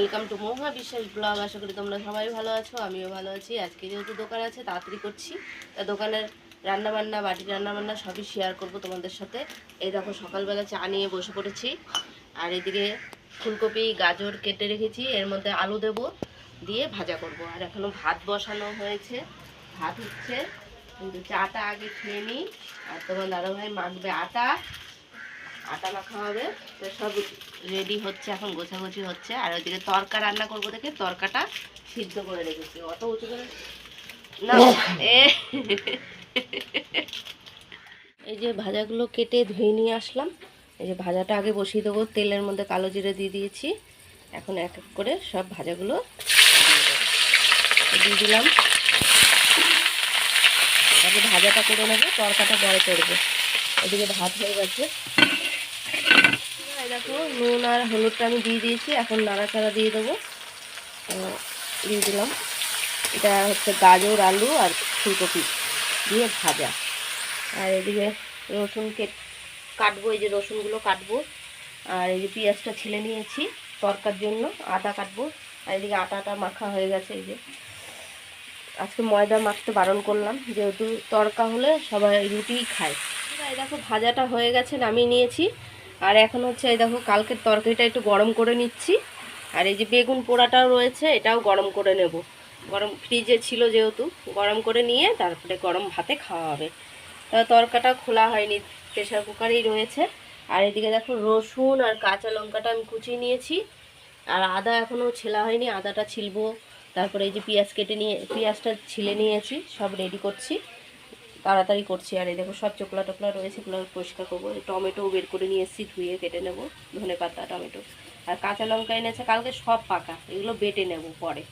Welcome to মহা বিশ্বাস blog. আশা করি তোমরা সবাই ভালো আছো, আমিও ভালো আছি। আজকে যেহেতু দোকান আছে, তাড়াতাড়ি করছি। তা দোকানের রান্না বান্না বাটি রান্না বান্না সবই শেয়ার করব তোমাদের সাথে। এই দেখো, সকালবেলা চা নিয়ে বসে পড়েছি। আর এদিকে ফুলকপি, গাজর কেটে রেখেছি। এর মধ্যে আলু দেব দিয়ে ভাজা করব। আর এখনও ভাত বসানো হয়েছে, ভাত হচ্ছে। কিন্তু চাটা আগে খেয়ে নিই। আর তোমার দাদাভাই মাখবে আটা। আটা মাখা হবে। তো সব রেডি হচ্ছে এখন গোছাগুছি হচ্ছে। আর ওইদিকে তরকা রান্না করব দেখে তরকাটা সিদ্ধ করে রেখেছি। অত উঁচু করে না এ এই যে ভাজাগুলো কেটে ধুয়ে নিয়ে আসলাম। এই যে ভাজাটা আগে বসিয়ে দেবো তেলের মধ্যে কালো জিরে দিয়ে দিয়েছি। এখন এক এক করে সব ভাজাগুলো দিয়ে দিলাম। আগে ভাজাটা করে নেব তরকাটা বড় করব। এদিকে ভাত হয়ে গেছে। এই দেখো, নুন আর হলুদটা আমি দিয়ে দিয়েছি, এখন নাড়াচাড়া দিয়ে দেবো। দিয়ে দিলাম। এটা হচ্ছে গাজর, আলু আর ফুলকপি দিয়ে ভাজা। আর এদিকে রসুন কেট কাটবো, এই যে রসুনগুলো কাটবো। আর এই যে পেঁয়াজটা ছিলে নিয়েছি তরকার জন্য, আদা কাটবো। আর এদিকে আটাটা মাখা হয়ে গেছে, এই যে। আজকে ময়দা মাখতে বারণ করলাম, যেহেতু তরকা হলে সবাই রুটিই খায়। দেখো, ভাজাটা হয়ে গেছে, নামিয়ে নিয়েছি। আর এখন হচ্ছে এই দেখো, কালকের তরকারিটা একটু গরম করে নিচ্ছি। আর এই যে বেগুন পোড়াটাও রয়েছে, এটাও গরম করে নেব। গরম ফ্রিজে ছিল যেহেতু, গরম করে নিয়ে তারপরে গরম ভাতে খাওয়া হবে। তরকাটা খোলা হয়নি প্রেশার কুকারেই রয়েছে। আর এদিকে দেখো, রসুন আর কাঁচা লঙ্কাটা আমি কুচিয়ে নিয়েছি। আর আদা এখনও ছেলা হয়নি, আদাটা ছিলবো। তারপরে এই যে পেঁয়াজ কেটে নিয়ে, পেঁয়াজটা ছিলে নিয়েছি, সব রেডি করছি। তাড়াতাড়ি করছি। আর এই দেখো, সব চোকলা টোকলা রয়েছে, এগুলো পরিষ্কার করব। টমেটো বের করে নিয়ে এসেছি, ধুয়ে কেটে নেব, ধনে পাতা, টমেটো। আর কাঁচা লঙ্কা এনেছে, কালকে সব পাকা, এগুলো বেটে নেব পরে।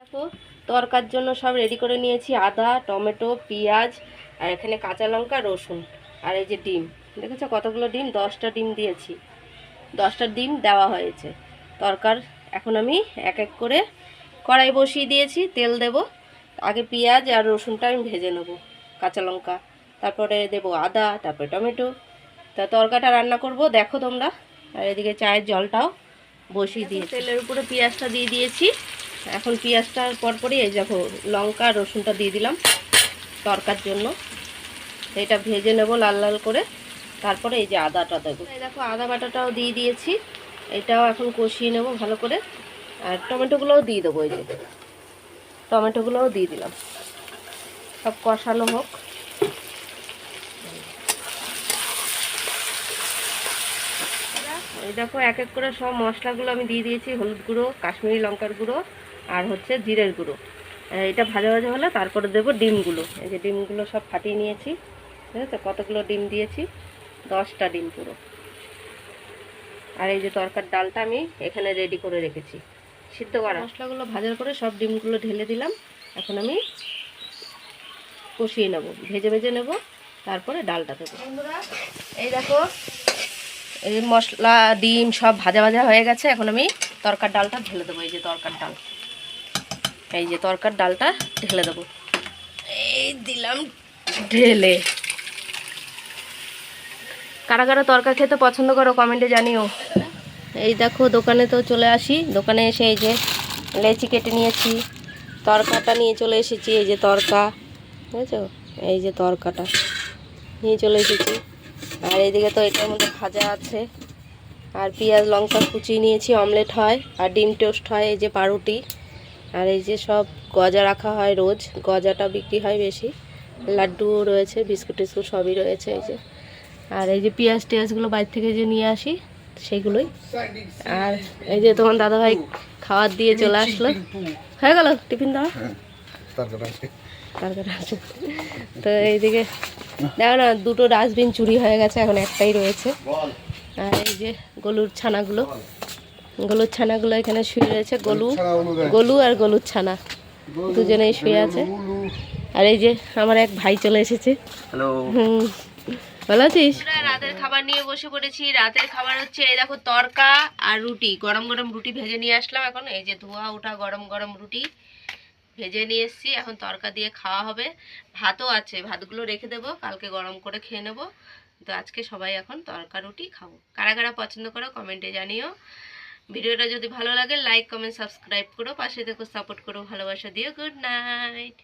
দেখো, তরকার জন্য সব রেডি করে নিয়েছি, আদা, টমেটো, পেঁয়াজ, আর এখানে কাঁচা লঙ্কা, রসুন, আর এই যে ডিম। দেখেছ কতগুলো ডিম? দশটা ডিম দিয়েছি। দশটা ডিম দেওয়া হয়েছে। তরকার এখন আমি এক এক করে কড়াই বসিয়ে দিয়েছি, তেল দেব। আগে পেঁয়াজ আর রসুনটা আমি ভেজে নেব। কাঁচা লঙ্কা তারপরে দেব আদা তারপরে টমেটো। তা তরকাটা রান্না করব দেখো তোমরা। আর এদিকে চায়ের জলটাও বসিয়ে দিয়ে তেলের উপরে পেঁয়াজটা দিয়ে দিয়েছি। এখন পেঁয়াজটার পরপরই এই দেখো লঙ্কা রসুনটা দিয়ে দিলাম তরকার জন্য। এটা ভেজে নেব লাল লাল করে। তারপরে এই যে আদাটা দেবো। এই দেখো আদা বাটাটাও দিয়ে দিয়েছি। এটাও এখন কষিয়ে নেব ভালো করে। আর টমেটোগুলোও দিয়ে দেবো এই যে। টমেটোগুলোও দিয়ে দিলাম। সব কষানো হোক। এই দেখো, এক এক করে সব মশলাগুলো আমি দিয়ে দিয়েছি, হলুদ গুঁড়ো, কাশ্মীরি লঙ্কার গুঁড়ো আর হচ্ছে জিরের গুঁড়ো। এটা ভাজা ভাজা হলে তারপরে দেবো ডিমগুলো। এই যে ডিমগুলো সব ফাটিয়ে নিয়েছি, ঠিক আছে? কতগুলো ডিম দিয়েছি? দশটা ডিম পুরো। আর এই যে তরকার ডালটা আমি এখানে রেডি করে রেখেছি। সিদ্ধ করা। মশলাগুলো ভাজার করে সব ডিমগুলো ঢেলে দিলাম। এখন আমি কষিয়ে নেব, ভেজে ভেজে নেব, তারপরে ডালটা দেবো। এই দেখো, এই মশলা, ডিম সব ভাজা ভাজা হয়ে গেছে, এখন আমি তরকার ডালটা ঢেলে দেবো, এই যে তরকার ডাল। এই যে তরকার ডালটা ঢেলে দেবো। এই দিলাম ঢেলে। কারা কারা তরকা খেতে পছন্দ করো কমেন্টে জানিও। এই দেখো, দোকানে তো চলে আসি, দোকানে এসে এই যে লেচি কেটে নিয়েছি, তরকাটা নিয়ে চলে এসেছি, এই যে তরকা। বুঝেছ? এই যে তরকাটা। নিয়ে চলে এসেছি। আর এইদিকে তো এটার মধ্যে ভাজা আছে। আর পেঁয়াজ, লঙ্কা কুচিয়ে নিয়েছি, অমলেট হয়, আর ডিম টোস্ট হয়, এই যে পাউরুটি। আর এই যে সব গজা রাখা হয় রোজ। গজাটা বিক্রি হয় বেশি। লাড্ডুও রয়েছে, বিস্কুট টিস্কুট সবই রয়েছে এই যে। আর এই যে পেঁয়াজ টেয়াজগুলো বাইরে থেকে যে নিয়ে আসি, সেগুলোই। আর এই যে তোমার দাদাভাই খাবার দিয়ে চলে আসলো। হয়ে গেল? টিফিন দেওয়া আছে তো এইদিকে দেখো না দুটো ডাস্টবিন চুরি হয়ে গেছে এখন একটাই রয়েছে। আর এই যে গলুর ছানাগুলো। গলুর ছানাগুলো এখানে শুয়ে রয়েছে গলু গলু আর গলুর ছানা। দুজনেই শুয়ে আছে। আর এই যে আমার এক ভাই চলে এসেছে। হুম। ভালো আছিস? রাতের খাবার নিয়ে বসে পড়েছি। রাতের খাবার হচ্ছে এই দেখো তরকা আর রুটি। গরম গরম রুটি ভেজে নিয়ে আসলাম এখন। এই যে ধোয়া ওঠা গরম গরম রুটি। ভেজে নিয়ে এসেছি। এখন তরকা দিয়ে খাওয়া হবে। ভাতও আছে। ভাতগুলো রেখে দেব। কালকে গরম করে খেয়ে নেব। তো আজকে সবাই এখন তরকা রুটি খাব। কারা কারা পছন্দ করো কমেন্টে জানিও। ভিডিওটা যদি ভালো লাগে লাইক কমেন্ট সাবস্ক্রাইব করো। পাশে দেখো সাপোর্ট করো, ভালোবাসা দিও। Good night